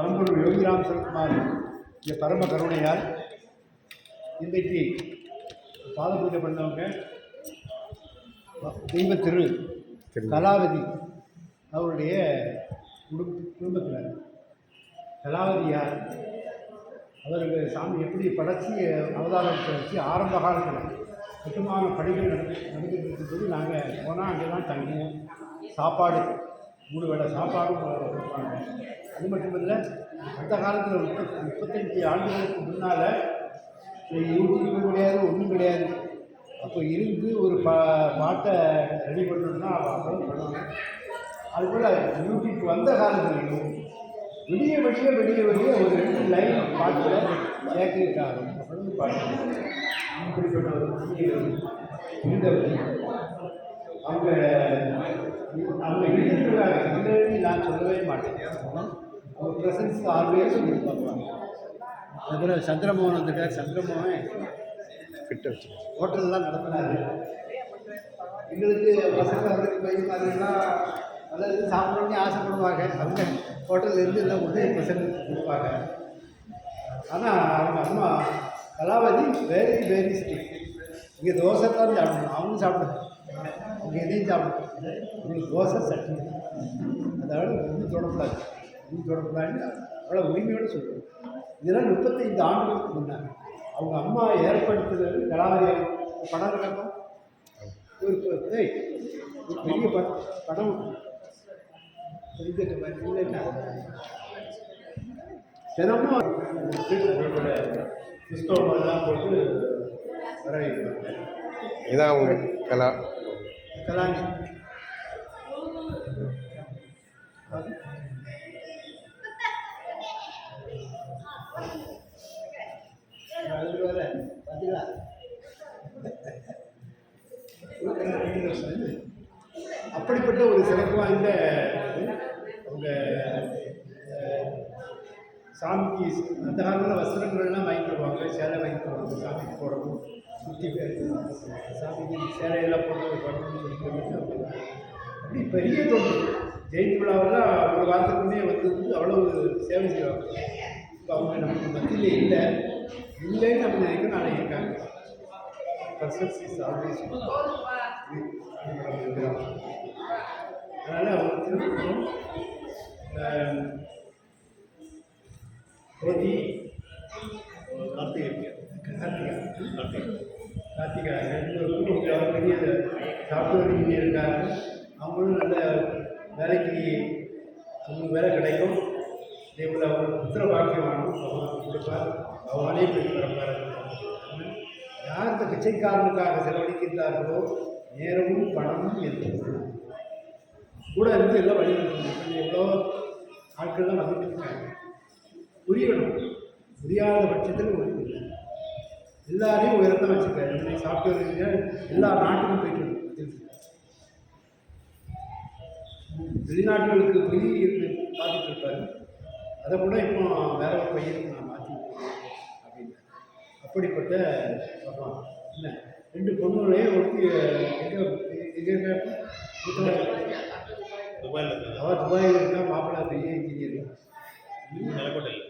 பரம்பொருள் யோகிராம் சரத்குமார் இந்த பரம கருணையால் இன்றைக்கு பாத பூஜை பண்ணவங்க தெய்வ திரு. கலாவதி அவருடைய குடும்ப குடும்பத்தில் கலாவதியார் அவருக்கு சாமி எப்படி படைச்சி அவதாரத்தை வச்சு ஆரம்ப காலத்தில் கட்டுமான பணிகள் நடந்து நடந்துட்டு இருக்கும்போது நாங்கள் போனால் அங்கே தான் தங்குவோம் சாப்பாடு மூணு வேளை சாப்பாடும் கொடுப்பாங்க அது மட்டும் இல்லை அந்த காலத்தில் முப்பத்தி முப்பத்தஞ்சு ஆண்டுகளுக்கு முன்னால் யூடியூப் கிடையாது ஒன்றும் கிடையாது. அப்போ இருந்து ஒரு பா பாட்டை ரெடி பண்ணணும்னா அவ்வளோ பண்ணுவாங்க அதுபோல் யூடியூப் வந்த காலத்துலையும் விடிய விடிய விடிய விடிய ஒரு ரெண்டு லைன் பாட்டில் சேர்க்கைக்காக அப்படின்னு பாட்டு இப்படிப்பட்ட ஒரு புண்ணியவதி அவங்க அவங்க இருக்கிறாங்க இல்லைன்னு நான் சொல்லவே மாட்டேன். அவர் ப்ரெசன்ஸ் ஆல்வேஸ் பார்ப்பாங்க அதுபோல் சந்திரமோகன் வந்துட்டார் சந்திரமோகன். கிட்ட வச்சு ஹோட்டல்லாம் நடத்தினாரு. எங்களுக்கு பசங்க அவருக்கு பையன் மாதிரிலாம் நல்ல சாப்பிடணும்னு ஆசைப்படுவாங்க. அவங்க ஹோட்டல்லேருந்து எல்லாம் கொண்டு பசங்களுக்கு கொடுப்பாங்க. ஆனால் அவங்க அம்மா கலாவதி வெரி வெரி ஸ்ட்ரிக்ட் இங்கே தோசை தான் சாப்பிடணும். அவங்க சாப்பிடணும். இங்கே எதையும் சாப்பிடணும் உங்களுக்கு தோசை சட்னி. அதாவது ஒன்றும் தொடக்கூடாது ஒன்றும் தொடக்கூடாதுன்னு அவ்வளோ உரிமையோடு சொல்லுவோம் இதெல்லாம் முப்பத்தைந்து ஆண்டுகளுக்கு முன்னாடி. அவங்க அம்மா ஏற்படுத்துறது கலாவதி படம் இருக்கட்டும் ஒரு பெரிய படம் பாரு, இல்லைன்னா தினமும் கிறிஸ்தவமெல்லாம் போட்டு வர வைக்கிறாங்க இதான் கலா கலாணி அப்படிப்பட்ட ஒரு சிறப்பு வாய்ந்த அவங்க சாமிக்கு அந்த காலத்தில் வஸ்திரங்கள்லாம் வாங்கிட்டு தருவாங்க சேலை வாங்கிட்டு தருவாங்க சாமிக்கு போடணும். சுற்றி சாமிக்கு சேலையெல்லாம் போட்டு பண்ணணும்னு சொல்லிட்டு அப்படி பெரிய தொண்டு. ஜெயந்தி விழாவெல்லாம் ஒரு காலத்துக்குமே வந்து அவ்வளவு சேவை செய்வாங்க. இப்போ அவங்க நமக்கு மத்தியில் இல்லை. இல்லைன்னு நம்ம நினைக்கணும் நாளை இருக்காங்க. பர்சன்ஸ் இஸ் ஆல்வேஸ் அதனால் அவங்க திருப்பூரும் போதி கார்த்திகை கார்த்திகா கார்த்திகா கார்த்திகை பெரிய சாஃப்ட்வேர் இன்ஜினியர் இருக்காங்க. அவங்களும் நல்ல வேலைக்கு அவங்களுக்கு வேலை கிடைக்கும். இதேபோல் அவங்க புத்திர பாக்கியம் வாங்கணும் அவங்க கொடுப்பார் அவங்களே போய் பிறப்பார் யார் இந்த பிச்சைக்காரனுக்காக செலவழிக்கின்றார்களோ நேரமும் பணமும் இருக்கிறது கூட இருந்து எல்லாம் வழி எவ்வளோ ஆட்கள்லாம் வந்துட்டு இருக்காங்க. புரியணும். புரியாத பட்சத்தில் ஒன்றும் இல்லை எல்லாரையும் உயரத்தான் வச்சுருக்காரு இன்னைக்கு சாஃப்ட்வேர் இன்ஜினியர் எல்லா நாட்டுக்கும் போயிட்டு இருக்கு வெளிநாட்டுகளுக்கு போய் இருந்து பார்த்துட்டு இருப்பாரு. அதை கூட இப்போ வேற ஒரு பையனுக்கு நான் மாற்றி அப்படின்னு அப்படிப்பட்ட பகவான் என்ன? ரெண்டு பொண்ணுகளையும் ஒருத்தி எங்கே எங்கே துபாயில் இருக்குது அவள் துபாயில் இருக்கா? மாப்பிள்ளை பெரிய இன்ஜினியர் நிலக்கோட்டையில்.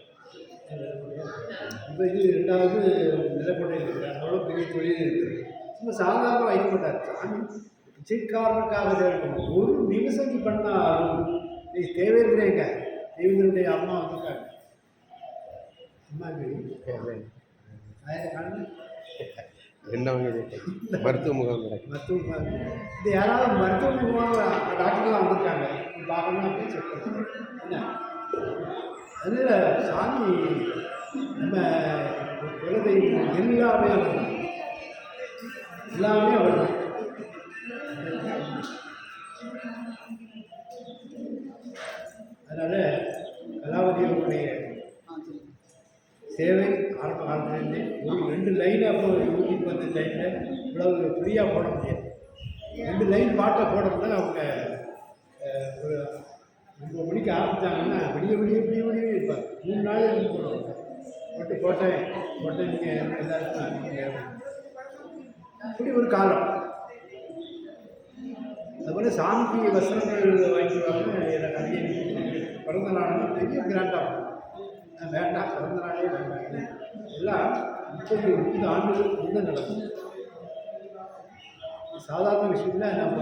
இப்போ இது ரெண்டாவது நிலக்கோட்டையில் இருக்கிறார் அவ்வளோ பெரிய தொழில் இருக்குது சும்மா சாதாரண வைக்க மாட்டார் சாமி பிச்சைக்காரனுக்காக தேவைப்படும். ஒரு நிமிஷம் நீ பண்ணாலும் நீ தேவேந்திரங்க தேவேந்திரனுடைய அம்மா வந்திருக்காங்க அம்மா பேர் ஆயிரம் காரணம் ரெண்டவங்க மருத்துவ முகாம் மருத்துவ இது யாராவது மருத்துவ முகமாக டாக்டர்லாம் வந்திருக்காங்க. பார்க்கணும் அப்படின்னு என்ன? அதனால் சாமி நம்ம குலதெய்வம் எல்லாமே அவர். எல்லாமே அவர் தான். அதனால் கலாவதி அவருடைய சேவை ஆரம்ப காலத்துலேருந்தே ரெண்டு லைனாக அப்போ யூடியூப் வந்த டைமில் இவ்வளவு ஃப்ரீயாக போட முடியாது. ரெண்டு லைன் பாட்டை போடணும்னா அவங்க ஒரு ஒன்பது மணிக்கு ஆரம்பித்தாங்கன்னா விடிய விடிய விடிய விடிய இருப்பாங்க. மூணு நாள் இருந்து போடுவாங்க. போட்டு போட்டேன் போட்டேன் நீங்கள் எல்லாருக்கும் நீங்கள் ஒரு காலம். அதுபோல் சாமிக்கு வசனங்கள் வாங்கிக்குவாங்க. நிறைய பிறந்த நாள்னா பெரிய கிராண்டாக வேண்டாம் பிறந்த நாளே வேண்டாம். எல்லாம் முப்பது முப்பது ஆண்டுகளுக்கு முன்ன நடக்கும் சாதாரண விஷயம்ல நம்ம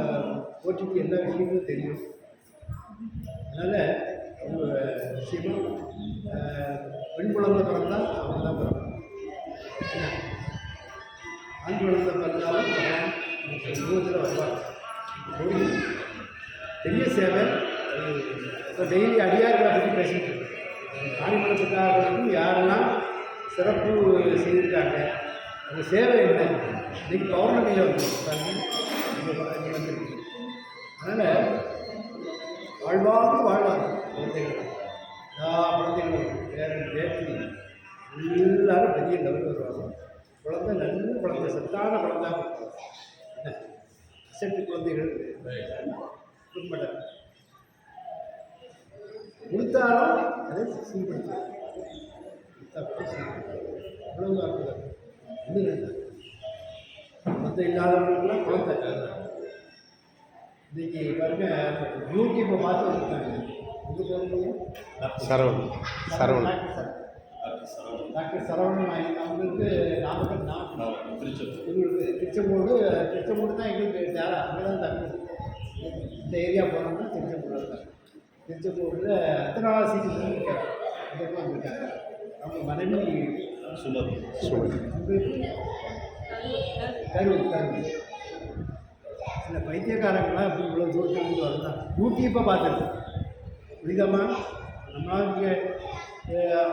போட்டிக்கு எல்லா விஷயங்களும் தெரியும். அதனால் ஒரு விஷயமும் பெண் குழந்தை பிறந்தால் அவங்க தான் பிறக்கணும். ஆண் குழந்தை பிறந்தாலும் சமூகத்தில் வருவாங்க. பெரிய சேவை இப்போ டெய்லி அடியார்களை பற்றி பேசிட்டு இருக்கோம். காணிமலத்துக்காரர்களுக்கும் யாரெல்லாம் சிறப்பு செய்திருக்காங்க. அந்த சேவை என்ன? இன்னைக்கு பௌர்ணமியில் வந்து அதனால் வாழ்வாங்க வாழ்வாங்க குழந்தைகள். எல்லா குழந்தைகளும் பேரன் பேட்டி எல்லாரும் பெரிய லெவல் வருவாங்க குழந்தை நல்ல குழந்தை சத்தான குழந்தை என்ன? செட்டு குழந்தைகள். உட்பட கொடுத்தாலும் அதை சீர்படுத்தும் அவ்வளவு அற்புதம் இன்னும் ரெண்டு குழந்தை இல்லாதவங்களுக்குலாம் குழந்தை இன்னைக்கு பாருங்க யூடியூப்பை பார்த்து வச்சுருக்காங்க இது போகிறவங்க சரவணன். சரவணன். டாக்டர் சரவணன் அவங்களுக்கு நாமக்கல் நான் திருச்சூர் இவங்களுக்கு திருச்செங்கோடு திருச்செங்கோடு தான் எங்களுக்கு தேவை அங்கே தான் தங்கும் இந்த ஏரியா போனோம்னா திருச்செங்கோடு தான். திருச்செங்கோடில் அத்தனாவது சீட்டு இருக்காங்க? அவங்க மனைவி சுமதி. சுமதி. கரூர் கரூர் சில பைத்தியக்காரங்களாம் இப்படி இவ்வளோ தூரத்துலேருந்து வரலாம் யூடியூப்பை பார்த்துருக்கு புரியுதம்மா? நம்மளால் இங்கே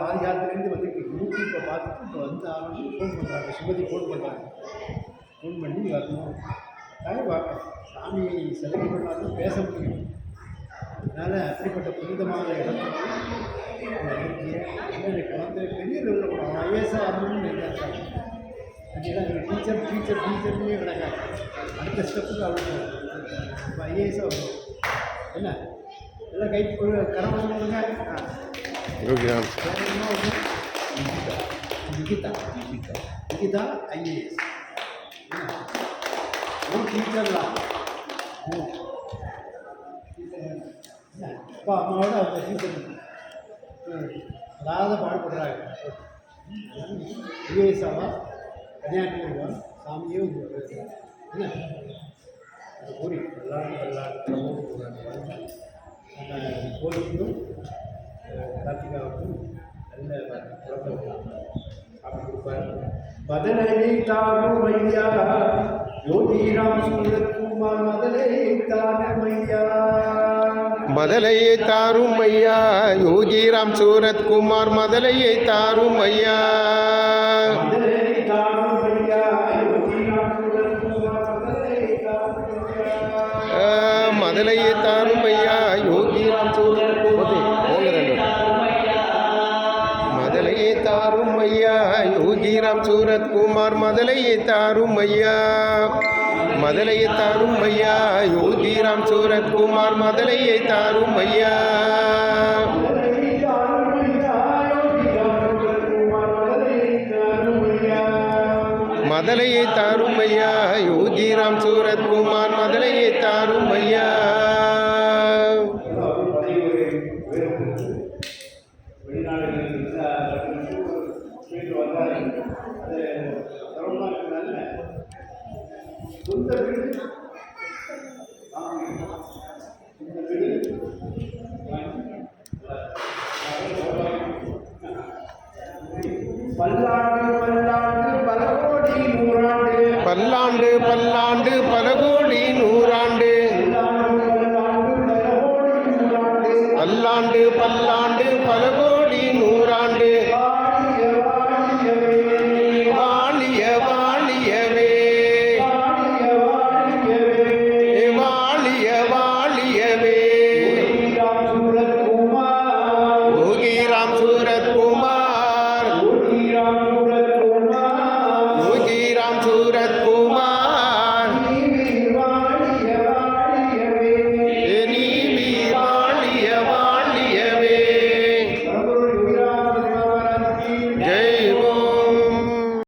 ஆதி காலத்துலேருந்து வந்து யூடியூப்பை பார்த்துட்டு இப்போ வந்து ஆகணும் ஃபோன் பண்ணுறாங்க சுமதி ஃபோன் பண்ணுறாங்க ஃபோன் பண்ணி வரணும். பார்க்க சாமி செலவு பண்ணாலும் பேச முடியும். அதனால் அப்படிப்பட்ட புனிதமான இடத்துக்கு எனக்கு வந்து பெரிய லெவலில் ஆகணும்னு நினைக்கிறாங்க டீச்சர் டீச்சர் டீச்சர்னே அடுத்த ஸ்டெப்புக்கு அவ்வளோ இப்போ ஐஏஎஸ் ஆகணும் என்ன எல்லாம் கை கரம் பண்ணுங்க நிகிதா நிகிதா நிகிதா ஐஏஎஸ் ஒரு டீச்சர்லாம் அப்பா அம்மாவோட அவங்க டீச்சர் அதாவது பாடுபடுறாங்க ஐஏஎஸ்ஸாவா கன்னியாகுமரிவா சாமியே உங்களுக்கு என்ன? அது கோரி எல்லாரும் எல்லாரும் கோரிக்கும் கார்த்திகாவுக்கும் நல்ல குழந்தை அப்படி கொடுப்பார். மதனையை தாரும் ஐயா யோகிராம் குமார் மதனை தாரும் ஐயா. மதலையை தாரும் ஐயா. யோகிராம் சூரத் குமார் மதலையை தாரும் ஐயா. மதலையை தாரும் ஐயா. யோகிராம் சூரத் குமார் போங்க ரெண்டு மதலையை தாரும் ஐயா. யோகிராம் சூரத் குமார் மதலையை தாரும் ஐயா. மதலையை தாரும் ஐயா. யோகிராம் சூரத்குமார் மதலையை தாரும் ஐயா. மதனை தாரும் ஐயா. யோகிராம் சூழற்குமார் மதனை மதலையை தாரும் ஐயா யோகிராம் சூரத் மதலையை தாரும் ஐயா. பல்லாண்டு பல்லாண்டு பல